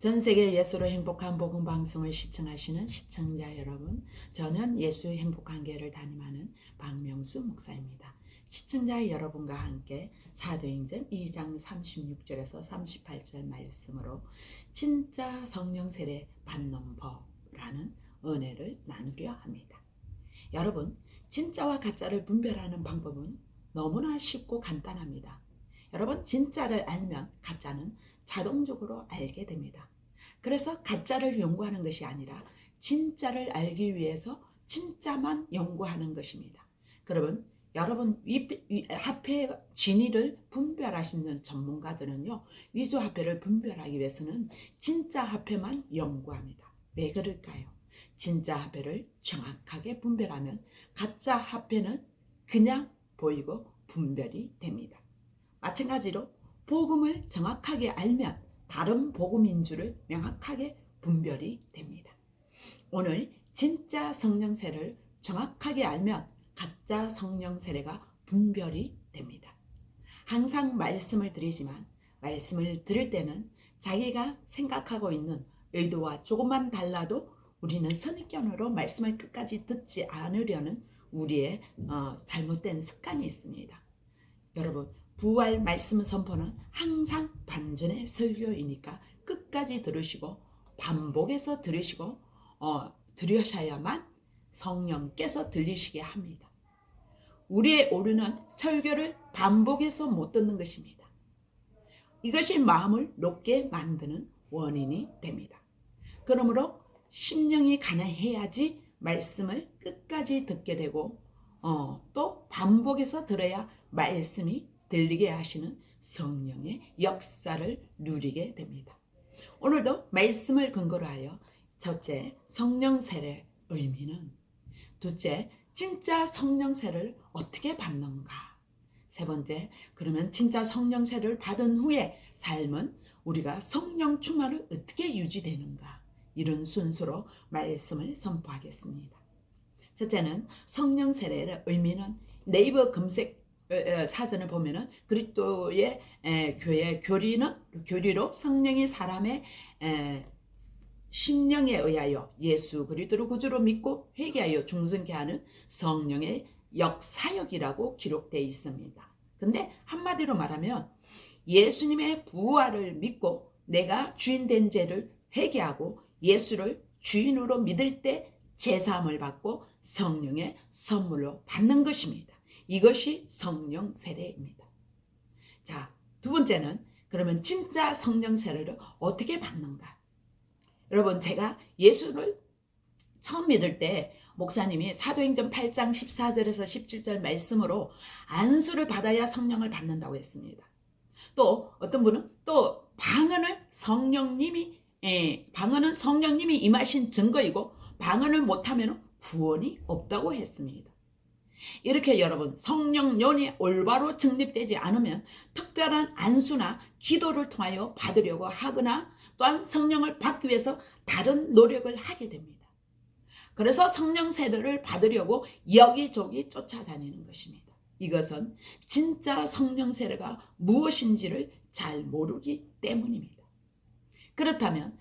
전 세계 예수로 행복한 복음 방송을 시청하시는 시청자 여러분, 저는 예수 행복한 교회를 담임하는 박명수 목사입니다. 시청자 여러분과 함께 사도행전 2장 36절에서 38절 말씀으로 진짜 성령 세례 받는 법라는 은혜를 나누려 합니다. 여러분, 진짜와 가짜를 분별하는 방법은 너무나 쉽고 간단합니다. 여러분, 진짜를 알면 가짜는 자동적으로 알게 됩니다. 그래서 가짜를 연구하는 것이 아니라 진짜를 알기 위해서 진짜만 연구하는 것입니다. 그러면 여러분 위, 위, 화폐 진위를 분별하시는 전문가들은요 위조 화폐를 분별하기 위해서는 진짜 화폐만 연구합니다. 왜 그럴까요? 진짜 화폐를 정확하게 분별하면 가짜 화폐는 그냥 보이고 분별이 됩니다. 마찬가지로 복음을 정확하게 알면 다른 복음인 줄을 명확하게 분별이 됩니다. 오늘 진짜 성령 세례를 정확하게 알면 가짜 성령 세례가 분별이 됩니다. 항상 말씀을 드리지만 말씀을 들을 때는 자기가 생각하고 있는 의도와 조금만 달라도 우리는 선입견으로 말씀을 끝까지 듣지 않으려는 우리의 어, 잘못된 습관이 있습니다. 여러분 부활 말씀 선포는 항상 반전의 설교이니까 끝까지 들으시고 반복해서 들으시고 어, 들으셔야만 성령께서 들리시게 합니다. 우리의 오류는 설교를 반복해서 못 듣는 것입니다. 이것이 마음을 높게 만드는 원인이 됩니다. 그러므로 심령이 가난해야지 말씀을 끝까지 듣게 되고 어, 또 반복해서 들어야 말씀이 들리게 하시는 성령의 역사를 누리게 됩니다. 오늘도 말씀을 근거로 하여 첫째 성령 세례 의미는 둘째 진짜 성령 세를 어떻게 받는가 세 번째 그러면 진짜 성령 세를 받은 후에 삶은 우리가 성령 충만을 어떻게 유지되는가 이런 순서로 말씀을 선포하겠습니다. 첫째는 성령 세례의 의미는 네이버 검색 사전을 보면은 그리스도의 교회 교리는 교리로 성령이 사람의 심령에 의하여 예수 그리스도를 구주로 믿고 회개하여 중생케 하는 성령의 역사역이라고 기록되어 있습니다. 근데 한마디로 말하면 예수님의 부활을 믿고 내가 주인 된 죄를 회개하고 예수를 주인으로 믿을 때 제사함을 받고 성령의 선물로 받는 것입니다. 이것이 성령 세례입니다. 자, 두 번째는 그러면 진짜 성령 세례를 어떻게 받는가? 여러분, 제가 예수를 처음 믿을 때 목사님이 사도행전 8장 14절에서 17절 말씀으로 안수를 받아야 성령을 받는다고 했습니다. 또 어떤 분은 또 방언을 성령님이 예, 방언은 성령님이 임하신 증거이고 방언을 못하면 구원이 없다고 했습니다. 이렇게 여러분 성령연이 올바로 정립되지 않으면 특별한 안수나 기도를 통하여 받으려고 하거나 또한 성령을 받기 위해서 다른 노력을 하게 됩니다. 그래서 성령 세례를 받으려고 여기저기 쫓아다니는 것입니다. 이것은 진짜 성령 세례가 무엇인지를 잘 모르기 때문입니다. 그렇다면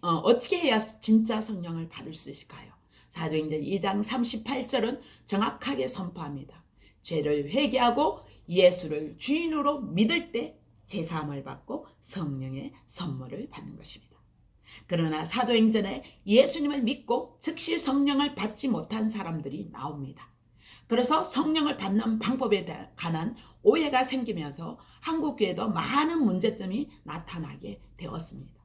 어, 떻게 해야 진짜 성령을 받을 수 있을까요? 사도행전 2장 38절은 정확하게 선포합니다. 죄를 회개하고 예수를 주인으로 믿을 때 제사함을 받고 성령의 선물을 받는 것입니다. 그러나 사도행전에 예수님을 믿고 즉시 성령을 받지 못한 사람들이 나옵니다. 그래서 성령을 받는 방법에 관한 오해가 생기면서 한국교회도 많은 문제점이 나타나게 되었습니다.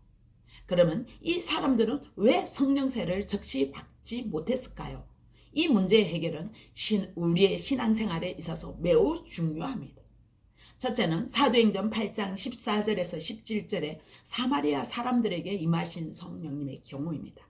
그러면 이 사람들은 왜 성령 세례를 즉시 받 지 못했을까요? 이 문제의 해결은 신, 우리의 신앙생활에 있어서 매우 중요합니다. 첫째는 사도행전 8장 14절에서 17절에 사마리아 사람들에게 임하신 성령님의 경우입니다.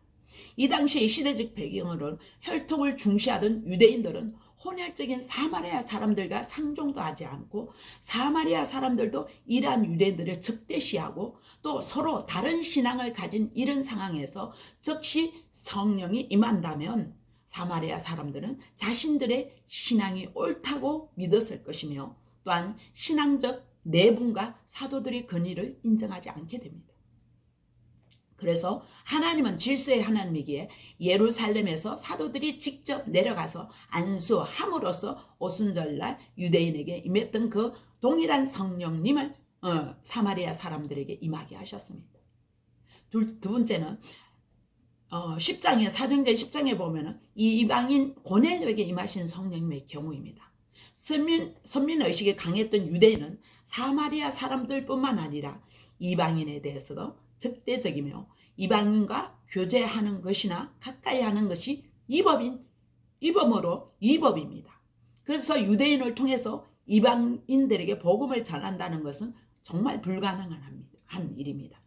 이 당시의 시대적 배경으로는 혈통을 중시하던 유대인들은 혼혈적인 사마리아 사람들과 상종도 하지 않고 사마리아 사람들도 이러한 유대인들을 적대시하고 또 서로 다른 신앙을 가진 이런 상황에서 즉시 성령이 임한다면 사마리아 사람들은 자신들의 신앙이 옳다고 믿었을 것이며 또한 신앙적 내분과 사도들의 권위를 인정하지 않게 됩니다. 그래서 하나님은 질서의 하나님이기에 예루살렘에서 사도들이 직접 내려가서 안수함으로써 오순절날 유대인에게 임했던 그 동일한 성령님을 어, 사마리아 사람들에게 임하게 하셨습니다. 둘, 두 번째는 어, 10장에 사도행전 10장에 보면은 이 이방인 고넬료에게 임하신 성령님의 경우입니다. 선민 선민 의식이 강했던 유대인은 사마리아 사람들뿐만 아니라 이방인에 대해서도 적대적이며 이방인과 교제하는 것이나 가까이 하는 것이 이법인 이범으로 이법입니다. 그래서 유대인을 통해서 이방인들에게 복음을 전한다는 것은 정말 불가능한 일입니다.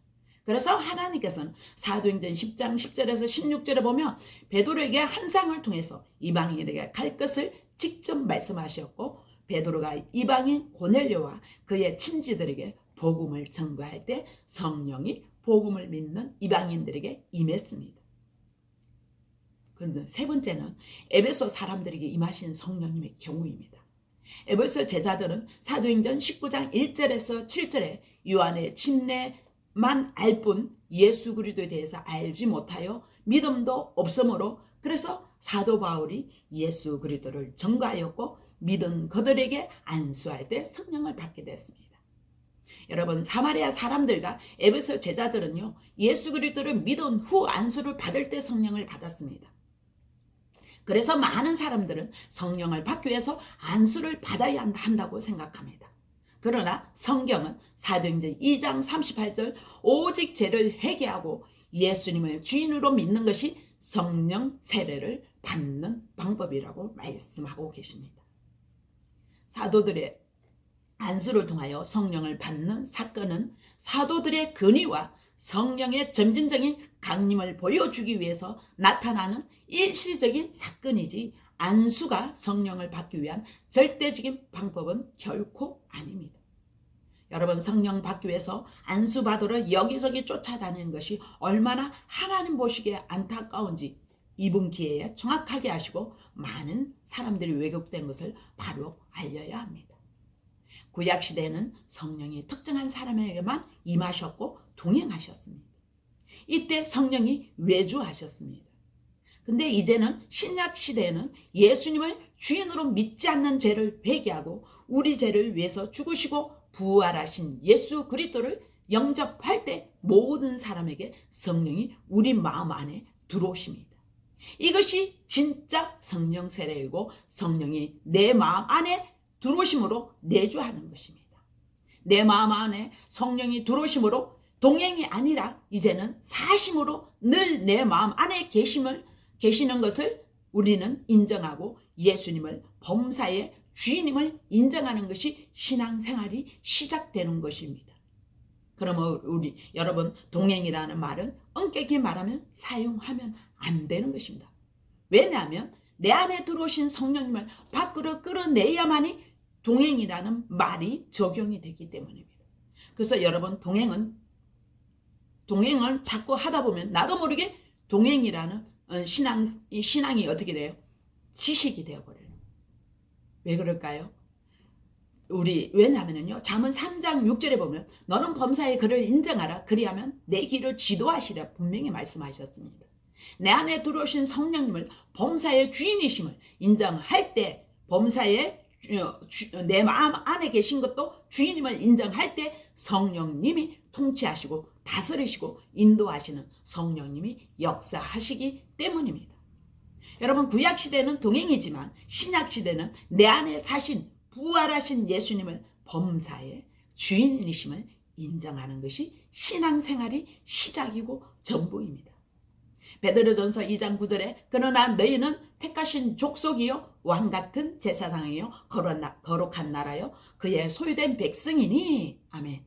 그래서 하나님께서는 사도행전 10장 10절에서 16절에 보면 베드로에게 한 상을 통해서 이방인에게 갈 것을 직접 말씀하셨고 베드로가 이방인 고넬료와 그의 친지들에게 복음을 전가할 때 성령이 복음을 믿는 이방인들에게 임했습니다. 그런데 세 번째는 에베소 사람들에게 임하신 성령님의 경우입니다. 에베소 제자들은 사도행전 19장 1절에서 7절에 요한의 침례만 알 뿐 예수 그리스도에 대해서 알지 못하여 믿음도 없으므로 그래서 사도 바울이 예수 그리스도를 전가하였고 믿은 그들에게 안수할 때 성령을 받게 되었습니다. 여러분 사마리아 사람들과 에베소 제자들은요 예수 그리스도를 믿은 후 안수를 받을 때 성령을 받았습니다. 그래서 많은 사람들은 성령을 받기 위해서 안수를 받아야 한다고 생각합니다. 그러나 성경은 사도행전 2장 38절 오직 죄를 회개하고 예수님을 주인으로 믿는 것이 성령 세례를 받는 방법이라고 말씀하고 계십니다. 사도들의 안수를 통하여 성령을 받는 사건은 사도들의 근위와 성령의 점진적인 강림을 보여주기 위해서 나타나는 일시적인 사건이지 안수가 성령을 받기 위한 절대적인 방법은 결코 아닙니다. 여러분 성령 받기 위해서 안수 받으러 여기저기 쫓아다니는 것이 얼마나 하나님 보시기에 안타까운지 이번 기회에 정확하게 아시고 많은 사람들이 왜곡된 것을 바로 알려야 합니다. 구약 시대에는 성령이 특정한 사람에게만 임하셨고 동행하셨습니다. 이때 성령이 외주하셨습니다. 근데 이제는 신약 시대에는 예수님을 주인으로 믿지 않는 죄를 회개하고 우리 죄를 위해서 죽으시고 부활하신 예수 그리스도를 영접할 때 모든 사람에게 성령이 우리 마음 안에 들어오십니다. 이것이 진짜 성령 세례이고 성령이 내 마음 안에 들어오심으로 내주하는 것입니다. 내 마음 안에 성령이 들어오심으로 동행이 아니라 이제는 사심으로 늘 내 마음 안에 계심을 계시는 것을 우리는 인정하고 예수님을 범사의 주인임을 인정하는 것이 신앙생활이 시작되는 것입니다. 그러면 우리 여러분 동행이라는 말은 엄격히 말하면 사용하면 안 되는 것입니다. 왜냐하면 내 안에 들어오신 성령님을 밖으로 끌어내야만이 동행이라는 말이 적용이 되기 때문입니다. 그래서 여러분 동행은 동행을 자꾸 하다 보면 나도 모르게 동행이라는 어, 신앙 신앙이 어떻게 돼요? 지식이 되어버려요. 왜 그럴까요? 우리 왜냐하면요 잠언 3장 6절에 보면 너는 범사의 그를 인정하라 그리하면 내 길을 지도하시라 분명히 말씀하셨습니다. 내 안에 들어오신 성령님을 범사의 주인이심을 인정할 때 범사의 어, 내 마음 안에 계신 것도 주인님을 인정할 때 성령님이 통치하시고 다스리시고 인도하시는 성령님이 역사하시기 때문입니다. 여러분 구약 시대는 동행이지만 신약 시대는 내 안에 사신 부활하신 예수님을 범사의 주인이심을 인정하는 것이 신앙생활이 시작이고 전부입니다. 베드로전서 2장 9절에 그러나 너희는 택하신 족속이요 왕 같은 제사장이요 거룩한 나라요 그의 소유된 백성이니 아멘.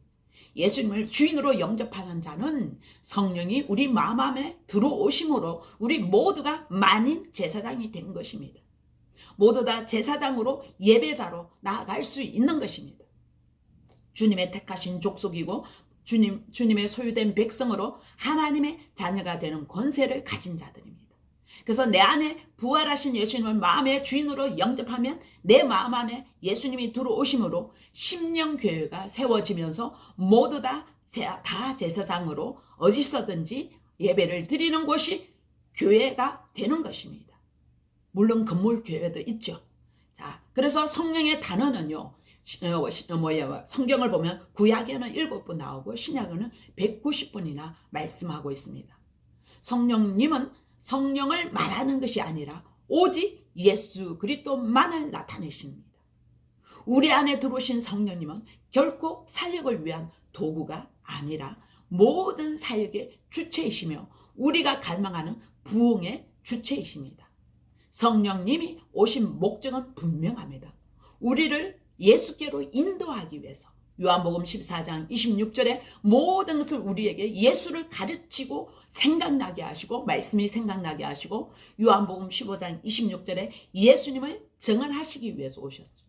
예수님을 주인으로 영접하는 자는 성령이 우리 마음 안에 들어오심으로 우리 모두가 만인 제사장이 된 것입니다. 모두 다 제사장으로 예배자로 나아갈 수 있는 것입니다. 주님의 택하신 족속이고 주님, 주님의 소유된 백성으로 하나님의 자녀가 되는 권세를 가진 자들입니다. 그래서 내 안에 부활하신 예수님을 마음의 주인으로 영접하면 내 마음 안에 예수님이 들어오심으로 심령교회가 세워지면서 모두 다, 다 제사장으로 어디서든지 예배를 드리는 곳이 교회가 되는 것입니다. 물론 건물 교회도 있죠. 자, 그래서 성령의 단어는요. 시- 어, 시- 어, 뭐야 성경을 보면 구약에는 일곱 번 나오고 신약에는 190번이나 말씀하고 있습니다. 성령님은 성령을 말하는 것이 아니라 오직 예수 그리스도만을 나타내십니다. 우리 안에 들어오신 성령님은 결코 사역을 위한 도구가 아니라 모든 사역의 주체이시며 우리가 갈망하는 부흥의 주체이십니다. 성령님이 오신 목적은 분명합니다. 우리를 예수께로 인도하기 위해서 요한복음 14장 26절에 모든 것을 우리에게 예수를 가르치고 생각나게 하시고 말씀이 생각나게 하시고 요한복음 15장 26절에 예수님을 증언하시기 위해서 오셨습니다.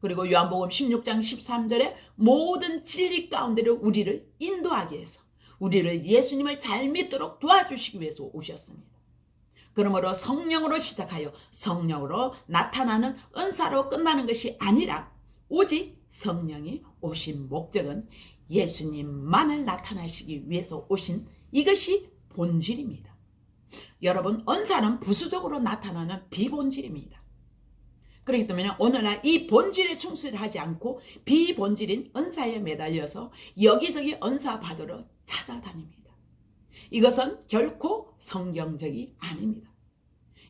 그리고 요한복음 16장 13절에 모든 진리 가운데로 우리를 인도하기 위해서 우리를 예수님을 잘 믿도록 도와주시기 위해서 오셨습니다. 그러므로 성령으로 시작하여 성령으로 나타나는 은사로 끝나는 것이 아니라 오직 성령이 오신 목적은 예수님만을 나타나시기 위해서 오신 이것이 본질입니다. 여러분, 은사는 부수적으로 나타나는 비본질입니다. 그렇기 때문에 오늘날 이 본질에 충실하지 않고 비본질인 은사에 매달려서 여기저기 은사 받으러 찾아다닙니다. 이것은 결코 성경적이 아닙니다.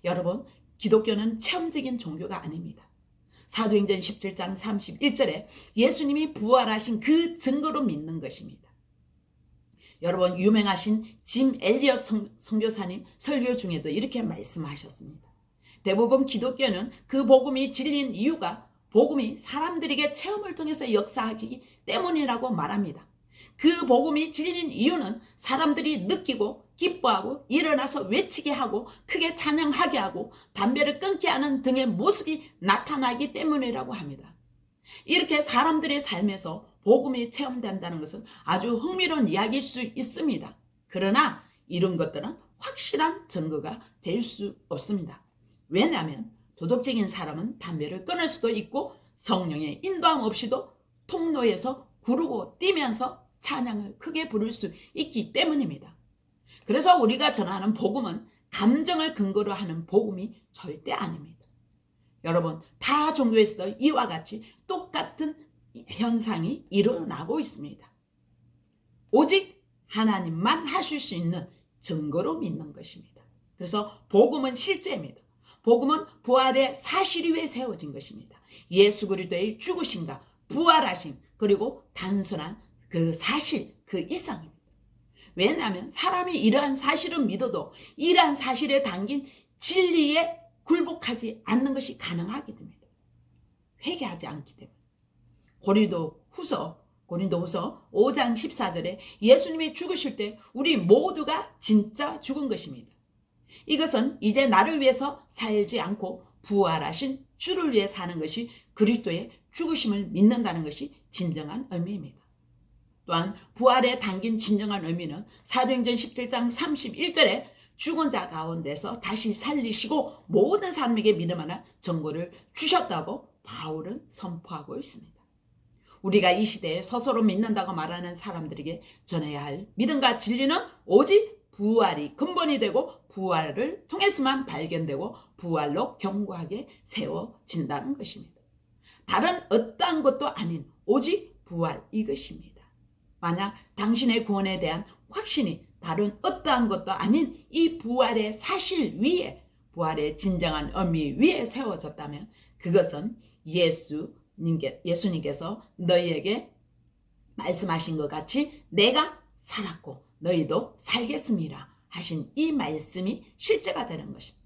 여러분, 기독교는 체험적인 종교가 아닙니다. 사도행전 17장 31절에 예수님이 부활하신 그 증거로 믿는 것입니다. 여러분, 유명하신 짐 엘리엇 성, 선교사님 설교 중에도 이렇게 말씀하셨습니다. 대부분 기독교는 그 복음이 진리인 이유가 복음이 사람들에게 체험을 통해서 역사하기 때문이라고 말합니다. 그 복음이 진리인 이유는 사람들이 느끼고 기뻐하고 일어나서 외치게 하고 크게 찬양하게 하고 담배를 끊게 하는 등의 모습이 나타나기 때문이라고 합니다. 이렇게 사람들의 삶에서 복음이 체험된다는 것은 아주 흥미로운 이야기일 수 있습니다. 그러나 이런 것들은 확실한 증거가 될 수 없습니다. 왜냐하면 도덕적인 사람은 담배를 끊을 수도 있고 성령의 인도함 없이도 통로에서 구르고 뛰면서 찬양을 크게 부를 수 있기 때문입니다. 그래서 우리가 전하는 복음은 감정을 근거로 하는 복음이 절대 아닙니다. 여러분, 다 종교에서도 이와 같이 똑같은 현상이 일어나고 있습니다. 오직 하나님만 하실 수 있는 증거로 믿는 것입니다. 그래서 복음은 실제입니다. 복음은 부활의 사실 위에 세워진 것입니다. 예수 그리스도의 죽으심과 부활하심 그리고 단순한 그 사실 그 이상입니다. 왜냐하면 사람이 이러한 사실을 믿어도 이러한 사실에 담긴 진리에 굴복하지 않는 것이 가능하기 때문입니다. 회개하지 않기 때문에. 고린도 후서 고린도 후서 5장 14절에 예수님이 죽으실 때 우리 모두가 진짜 죽은 것입니다. 이것은 이제 나를 위해서 살지 않고 부활하신 주를 위해 사는 것이 그리스도의 죽으심을 믿는다는 것이 진정한 의미입니다. 또한 부활에 담긴 진정한 의미는 사도행전 17장 31절에 죽은 자 가운데서 다시 살리시고 모든 사람에게 믿음 하나 정보를 주셨다고 바울은 선포하고 있습니다. 우리가 이 시대에 스스로 믿는다고 말하는 사람들에게 전해야 할 믿음과 진리는 오직 부활이 근본이 되고 부활을 통해서만 발견되고 부활로 견고하게 세워진다는 것입니다. 다른 어떠한 것도 아닌 오직 부활 이것입니다. 만약 당신의 구원에 대한 확신이 다른 어떠한 것도 아닌 이 부활의 사실 위에 부활의 진정한 의미 위에 세워졌다면 그것은 예수님께 예수님께서 너희에게 말씀하신 것 같이 내가 살았고 너희도 살겠습니다 하신 이 말씀이 실제가 되는 것이다.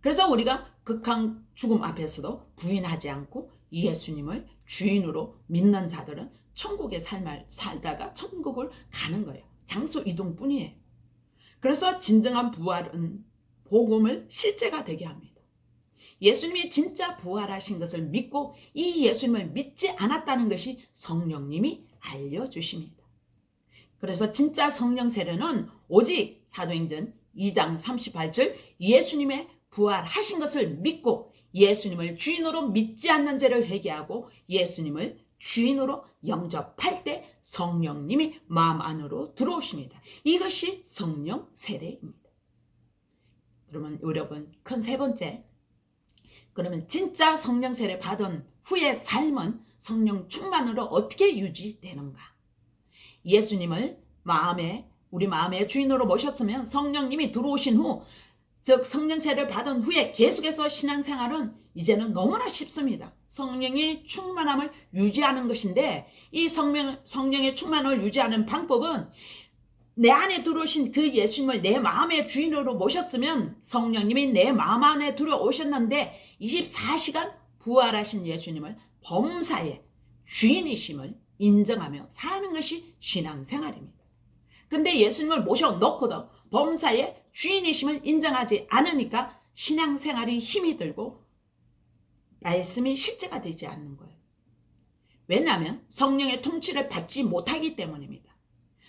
그래서 우리가 극한 죽음 앞에서도 부인하지 않고 예수님을 주인으로 믿는 자들은 천국의 삶을 살다가 천국을 가는 거예요. 장소 이동뿐이에요. 그래서 진정한 부활은 복음을 실제가 되게 합니다. 예수님이 진짜 부활하신 것을 믿고 이 예수님을 믿지 않았다는 것이 성령님이 알려주십니다. 그래서 진짜 성령 세례는 오직 사도행전 2장 38절 예수님의 부활하신 것을 믿고 예수님을 주인으로 믿지 않는 죄를 회개하고 예수님을 주인으로 영접할 때 성령님이 마음 안으로 들어오십니다. 이것이 성령 세례입니다. 그러면 여러분 큰 세 번째 그러면 진짜 성령 세례 받은 후의 삶은 성령 충만으로 어떻게 유지되는가? 예수님을 마음에 우리 마음의 주인으로 모셨으면 성령님이 들어오신 후, 즉 성령 세례를 받은 후에 계속해서 신앙생활은 이제는 너무나 쉽습니다. 성령이 충만함을 유지하는 것인데 이 성령, 성령의 충만을 유지하는 방법은 내 안에 들어오신 그 예수님을 내 마음의 주인으로 모셨으면 성령님이 내 마음 안에 들어오셨는데 24시간 부활하신 예수님을 범사의 주인이심을 인정하며 사는 것이 신앙생활입니다. 근데 예수님을 모셔놓고도 범사의 주인이심을 인정하지 않으니까 신앙생활이 힘이 들고 말씀이 실제가 되지 않는 거예요. 왜냐하면 성령의 통치를 받지 못하기 때문입니다.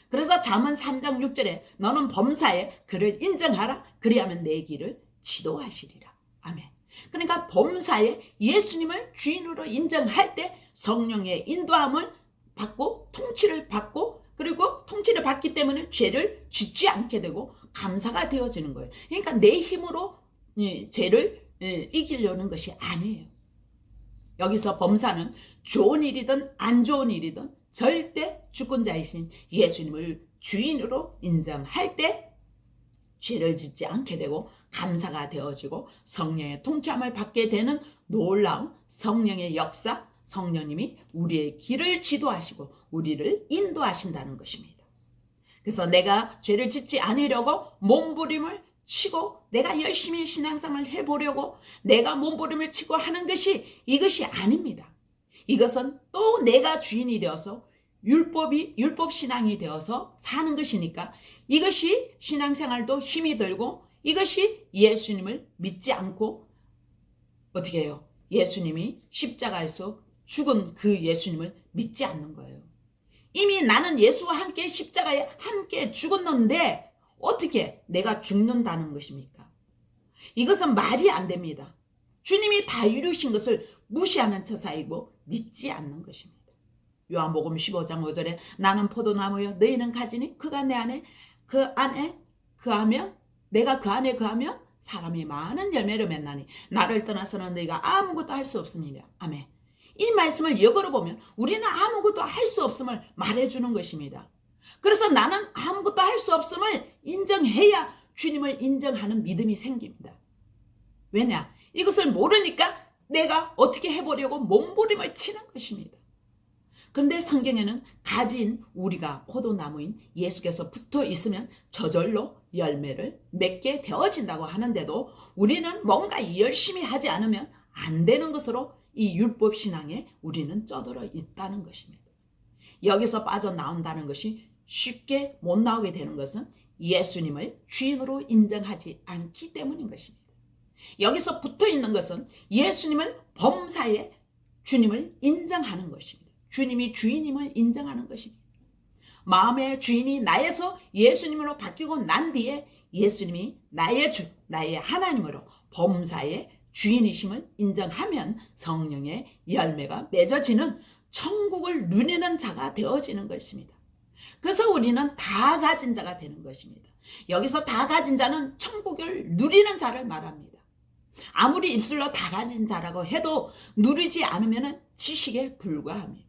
그래서 잠언 3장 6절에 너는 범사에 그를 인정하라 그리하면 내 길을 지도하시리라. 아멘. 그러니까 범사에 예수님을 주인으로 인정할 때 성령의 인도함을 받고 통치를 받고 그리고 통치를 받기 때문에 죄를 짓지 않게 되고 감사가 되어지는 거예요. 그러니까 내 힘으로 죄를 이기려는 것이 아니에요. 여기서 범사는 좋은 일이든 안 좋은 일이든 절대 주권 자이신 예수님을 주인으로 인정할 때 죄를 짓지 않게 되고 감사가 되어지고 성령의 통치함을 받게 되는 놀라운 성령의 역사, 성령님이 우리의 길을 지도하시고 우리를 인도하신다는 것입니다. 그래서 내가 죄를 짓지 않으려고 몸부림을 치고 내가 열심히 신앙생활을 해보려고 내가 몸부림을 치고 하는 것이 이것이 아닙니다. 이것은 또 내가 주인이 되어서 율법이 율법 신앙이 되어서 사는 것이니까 이것이 신앙생활도 힘이 들고 이것이 예수님을 믿지 않고 어떻게 해요? 예수님이 십자가에서 죽은 그 예수님을 믿지 않는 거예요. 이미 나는 예수와 함께 십자가에 함께 죽었는데 어떻게 내가 죽는다는 것입니까? 이것은 말이 안 됩니다. 주님이 다 이루신 것을 무시하는 처사이고 믿지 않는 것입니다. 요한복음 15장 5절에 나는 포도나무여 너희는 가지니 그가 내 안에 그 안에 그하면 내가 그 안에 그하면 사람이 많은 열매를 맺나니 나를 떠나서는 너희가 아무것도 할 수 없으니라. 아멘. 이 말씀을 역으로 보면 우리는 아무것도 할 수 없음을 말해주는 것입니다. 그래서 나는 아무것도 할 수 없음을 인정해야 주님을 인정하는 믿음이 생깁니다. 왜냐? 이것을 모르니까 내가 어떻게 해보려고 몸부림을 치는 것입니다. 근데 성경에는 가진 우리가 포도나무인 예수께서 붙어 있으면 저절로 열매를 맺게 되어진다고 하는데도 우리는 뭔가 열심히 하지 않으면 안 되는 것으로 이 율법 신앙에 우리는 쩌들어 있다는 것입니다. 여기서 빠져나온다는 것이 쉽게 못 나오게 되는 것은 예수님을 주인으로 인정하지 않기 때문인 것입니다. 여기서 붙어 있는 것은 예수님을 범사에 주님을 인정하는 것입니다. 주님이 주인임을 인정하는 것입니다. 마음의 주인이 나에서 예수님으로 바뀌고 난 뒤에 예수님이 나의 주, 나의 하나님으로 범사의 주인이심을 인정하면 성령의 열매가 맺어지는 천국을 누리는 자가 되어지는 것입니다. 그래서 우리는 다 가진 자가 되는 것입니다. 여기서 다 가진 자는 천국을 누리는 자를 말합니다. 아무리 입술로 다 가진 자라고 해도 누리지 않으면 지식에 불과합니다.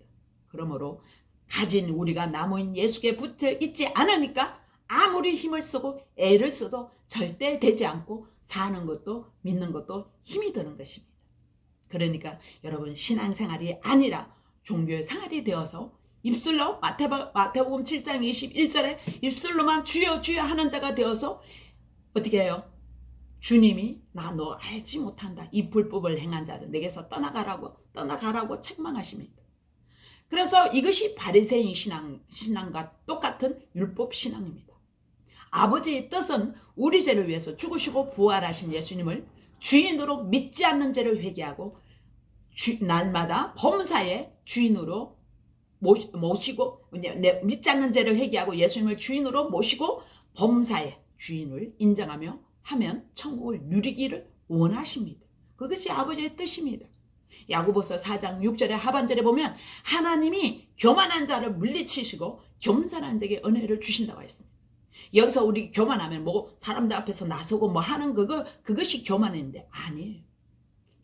그러므로 가진 우리가 나무인 예수께 붙어 있지 않으니까 아무리 힘을 쓰고 애를 써도 절대 되지 않고 사는 것도 믿는 것도 힘이 드는 것입니다. 그러니까 여러분 신앙생활이 아니라 종교의 생활이 되어서 입술로 마태복, 마태복음 7장 21절에 입술로만 주여 주여 하는 자가 되어서 어떻게 해요? 주님이 나 너 알지 못한다. 이 불법을 행한 자들 내게서 떠나가라고 떠나가라고 책망하십니다. 그래서 이것이 바리새인 신앙, 신앙과 똑같은 율법 신앙입니다. 아버지의 뜻은 우리 죄를 위해서 죽으시고 부활하신 예수님을 주인으로 믿지 않는 죄를 회개하고 주, 날마다 범사의 주인으로 모시고 믿지 않는 죄를 회개하고 예수님을 주인으로 모시고 범사의 주인을 인정하며 하면 천국을 누리기를 원하십니다. 그것이 아버지의 뜻입니다. 야고보서 4장 6절의 하반절에 보면 하나님이 교만한 자를 물리치시고 겸손한 자에게 은혜를 주신다고 했습니다. 여기서 우리 교만하면 뭐 사람들 앞에서 나서고 뭐 하는 그거 그것이 교만인데 아니에요.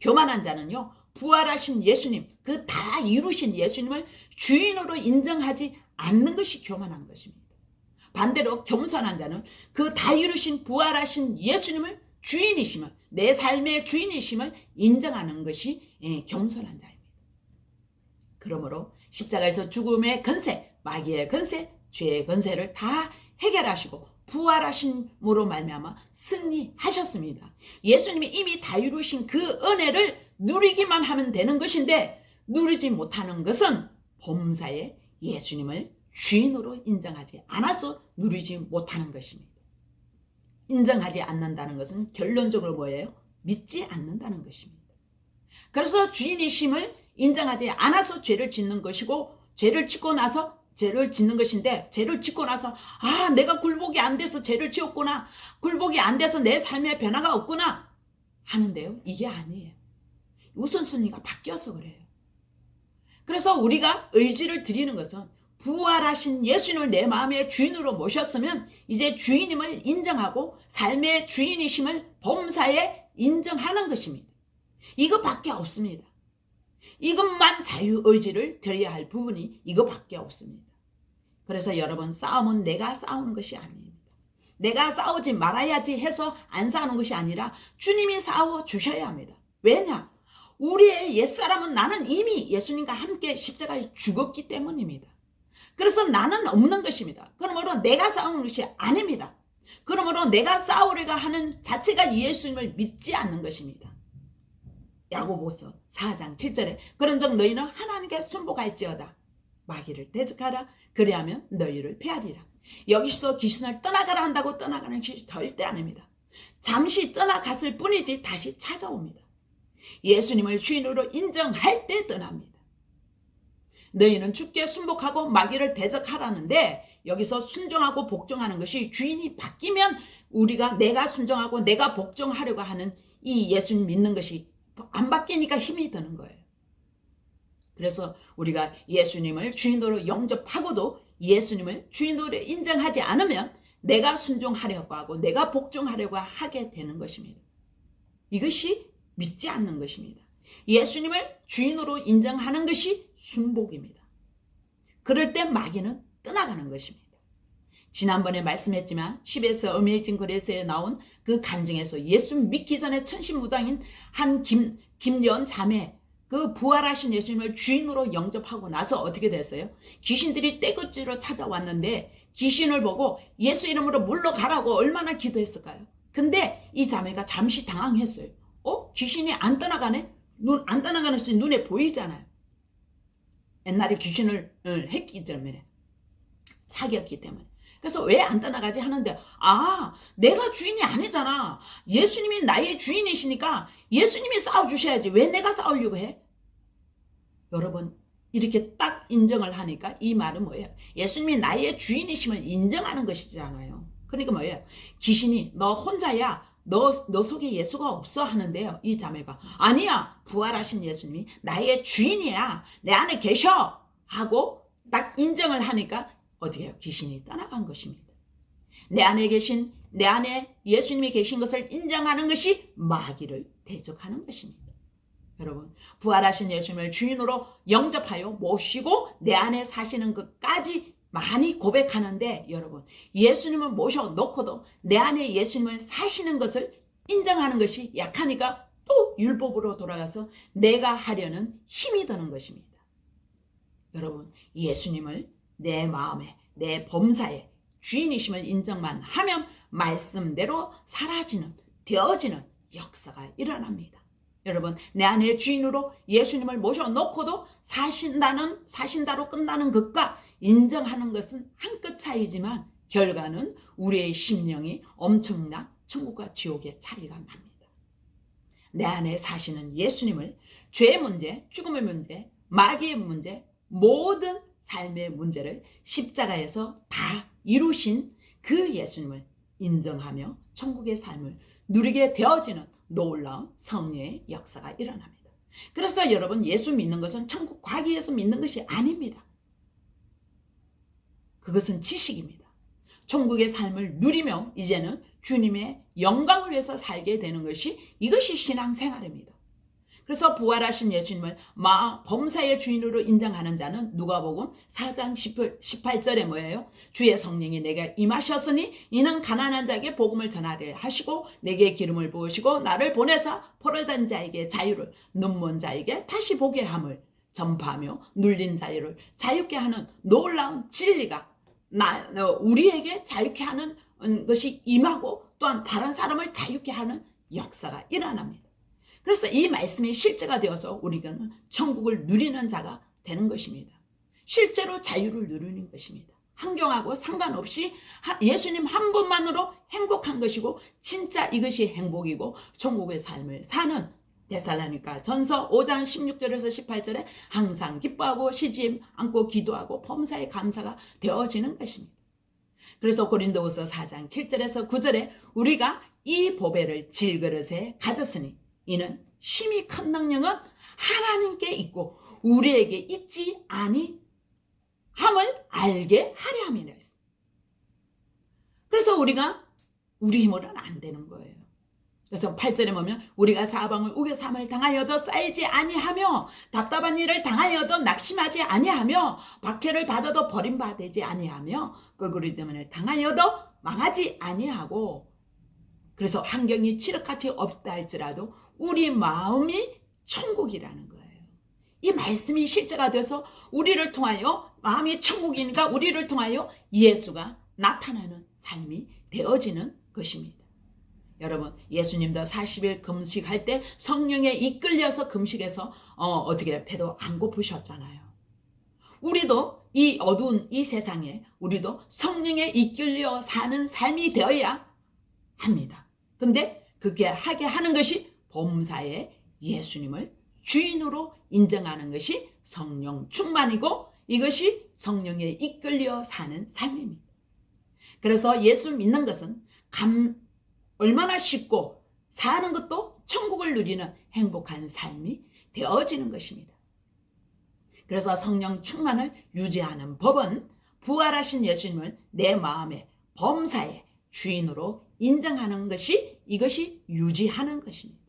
교만한 자는요 부활하신 예수님 그 다 이루신 예수님을 주인으로 인정하지 않는 것이 교만한 것입니다. 반대로 겸손한 자는 그 다 이루신 부활하신 예수님을 주인이심을 내 삶의 주인이심을 인정하는 것이 예, 겸손한 자입니다. 그러므로 십자가에서 죽음의 건세, 마귀의 건세, 죄의 건세를 다 해결하시고 부활하심으로 말미암아 승리하셨습니다. 예수님이 이미 다 이루신 그 은혜를 누리기만 하면 되는 것인데 누리지 못하는 것은 범사에 예수님을 주인으로 인정하지 않아서 누리지 못하는 것입니다. 인정하지 않는다는 것은 결론적으로 뭐예요? 믿지 않는다는 것입니다. 그래서 주인이심을 인정하지 않아서 죄를 짓는 것이고 죄를 짓고 나서 죄를 짓는 것인데 죄를 짓고 나서 아 내가 굴복이 안 돼서 죄를 지었구나 굴복이 안 돼서 내 삶에 변화가 없구나 하는데요 이게 아니에요 우선순위가 바뀌어서 그래요 그래서 우리가 의지를 드리는 것은 부활하신 예수님을 내 마음의 주인으로 모셨으면 이제 주인임을 인정하고 삶의 주인이심을 범사에 인정하는 것입니다. 이것밖에 없습니다. 이것만 자유의지를 드려야 할 부분이 이것밖에 없습니다. 그래서 여러분 싸움은 내가 싸우는 것이 아닙니다. 내가 싸우지 말아야지 해서 안 싸우는 것이 아니라 주님이 싸워 주셔야 합니다. 왜냐? 우리의 옛사람은 나는 이미 예수님과 함께 십자가에 죽었기 때문입니다. 그래서 나는 없는 것입니다. 그러므로 내가 싸우는 것이 아닙니다. 그러므로 내가 싸우려고 하는 자체가 예수님을 믿지 않는 것입니다. 야고보서 4장 7절에 그런즉 너희는 하나님께 순복할지어다 마귀를 대적하라. 그리하면 너희를 패하리라. 여기서 귀신을 떠나가라 한다고 떠나가는 것이 절대 아닙니다. 잠시 떠나갔을 뿐이지 다시 찾아옵니다. 예수님을 주인으로 인정할 때 떠납니다. 너희는 주께 순복하고 마귀를 대적하라는데 여기서 순종하고 복종하는 것이 주인이 바뀌면 우리가 내가 순종하고 내가 복종하려고 하는 이 예수님 믿는 것이 안 바뀌니까 힘이 드는 거예요. 그래서 우리가 예수님을 주인으로 영접하고도 예수님을 주인으로 인정하지 않으면 내가 순종하려고 하고 내가 복종하려고 하게 되는 것입니다. 이것이 믿지 않는 것입니다. 예수님을 주인으로 인정하는 것이 순복입니다. 그럴 때 마귀는 떠나가는 것입니다. 지난번에 말씀했지만 10에서 어메이징 그레스에 나온 그 간증에서 예수 믿기 전에 천신무당인 한 김, 김연 자매 그 부활하신 예수님을 주인으로 영접하고 나서 어떻게 됐어요? 귀신들이 떼거지로 찾아왔는데 귀신을 보고 예수 이름으로 물러가라고 얼마나 기도했을까요? 근데 이 자매가 잠시 당황했어요. 어? 귀신이 안 떠나가네? 눈 안 떠나가는 것이 눈에 보이잖아요. 옛날에 귀신을 했기 때문에 사귀었기 때문에 그래서 왜 안 떠나가지 하는데 아 내가 주인이 아니잖아. 예수님이 나의 주인이시니까 예수님이 싸워주셔야지. 왜 내가 싸우려고 해? 여러분 이렇게 딱 인정을 하니까 이 말은 뭐예요? 예수님이 나의 주인이심을 인정하는 것이잖아요. 그러니까 뭐예요? 귀신이 너 혼자야. 너, 너 속에 예수가 없어 하는데요. 이 자매가. 아니야 부활하신 예수님이 나의 주인이야. 내 안에 계셔! 하고 딱 인정을 하니까 해요? 귀신이 떠나간 것입니다. 내 안에 계신 내 안에 예수님이 계신 것을 인정하는 것이 마귀를 대적하는 것입니다. 여러분 부활하신 예수님을 주인으로 영접하여 모시고 내 안에 사시는 것까지 많이 고백하는데 여러분 예수님을 모셔놓고도 내 안에 예수님을 사시는 것을 인정하는 것이 약하니까 또 율법으로 돌아가서 내가 하려는 힘이 드는 것입니다. 여러분 예수님을 내 마음에 내 범사에 주인이심을 인정만 하면 말씀대로 사라지는 되어지는 역사가 일어납니다. 여러분 내 안에 주인으로 예수님을 모셔놓고도 사신다는 사신다로 끝나는 것과 인정하는 것은 한 끗 차이지만 결과는 우리의 심령이 엄청난 천국과 지옥의 차이가 납니다. 내 안에 사시는 예수님을 죄의 문제, 죽음의 문제, 마귀의 문제, 모든 삶의 문제를 십자가에서 다 이루신 그 예수님을 인정하며 천국의 삶을 누리게 되어지는 놀라운 성령의 역사가 일어납니다. 그래서 여러분 예수 믿는 것은 천국 위해서 믿는 것이 아닙니다. 그것은 지식입니다. 천국의 삶을 누리며 이제는 주님의 영광을 위해서 살게 되는 것이 이것이 신앙생활입니다. 그래서 부활하신 예수님을 마 범사의 주인으로 인정하는 자는 누가복음 4장 18절에 뭐예요? 주의 성령이 내게 임하셨으니 이는 가난한 자에게 복음을 전하려 하시고 내게 기름을 부으시고 나를 보내사 포로된 자에게 자유를 눈먼 자에게 다시 보게 함을 전파하며 눌린 자유를 자유케 하는 놀라운 진리가 나 어, 우리에게 자유케 하는 것이 임하고 또한 다른 사람을 자유케 하는 역사가 일어납니다. 그래서 이 말씀이 실제가 되어서 우리는 천국을 누리는 자가 되는 것입니다. 실제로 자유를 누리는 것입니다. 환경하고 상관없이 예수님 한 분만으로 행복한 것이고 진짜 이것이 행복이고 천국의 삶을 사는 데살라니까 전서 5장 16절에서 18절에 항상 기뻐하고 시짐 않고 기도하고 범사에 감사가 되어지는 것입니다. 그래서 고린도후서 4장 7절에서 9절에 우리가 이 보배를 질그릇에 가졌으니 이는 심히 큰 능력은 하나님께 있고 우리에게 있지 아니 함을 알게 하려 함이라 했습니다. 그래서 우리가 우리 힘으로는 안 되는 거예요. 그래서 8절에 보면 우리가 사방을 우겨 삼을 당하여도 쌓이지 아니하며 답답한 일을 당하여도 낙심하지 아니하며 박해를 받아도 버림받지 아니하며 끄구리 때문에 당하여도 망하지 아니하고 그래서 환경이 칠흑같이 없다 할지라도 우리 마음이 천국이라는 거예요. 이 말씀이 실제가 돼서 우리를 통하여 마음이 천국이니까 우리를 통하여 예수가 나타나는 삶이 되어지는 것입니다. 여러분 예수님도 40일 금식할 때 성령에 이끌려서 금식해서 어, 떻게 배도 안 고프셨잖아요. 우리도 이 어두운 이 세상에 우리도 성령에 이끌려 사는 삶이 되어야 합니다. 근데 그게 하게 하는 것이 범사에 예수님을 주인으로 인정하는 것이 성령 충만이고 이것이 성령에 이끌려 사는 삶입니다. 그래서 예수 믿는 것은 감, 얼마나 쉽고 사는 것도 천국을 누리는 행복한 삶이 되어지는 것입니다. 그래서 성령 충만을 유지하는 법은 부활하신 예수님을 내 마음의 범사의 주인으로 인정하는 것이 이것이 유지하는 것입니다.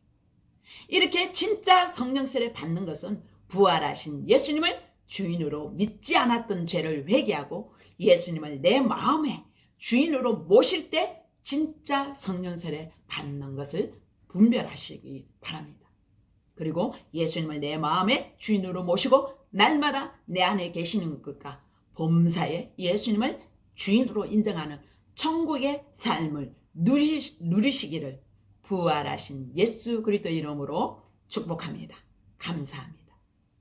이렇게 진짜 성령 세례 받는 것은 부활하신 예수님을 주인으로 믿지 않았던 죄를 회개하고 예수님을 내 마음의 주인으로 모실 때 진짜 성령 세례 받는 것을 분별하시기 바랍니다. 그리고 예수님을 내 마음의 주인으로 모시고 날마다 내 안에 계시는 것과 범사의 예수님을 주인으로 인정하는 천국의 삶을 누리, 누리시기를 부활하신 예수 그리스도 이름으로 축복합니다. 감사합니다.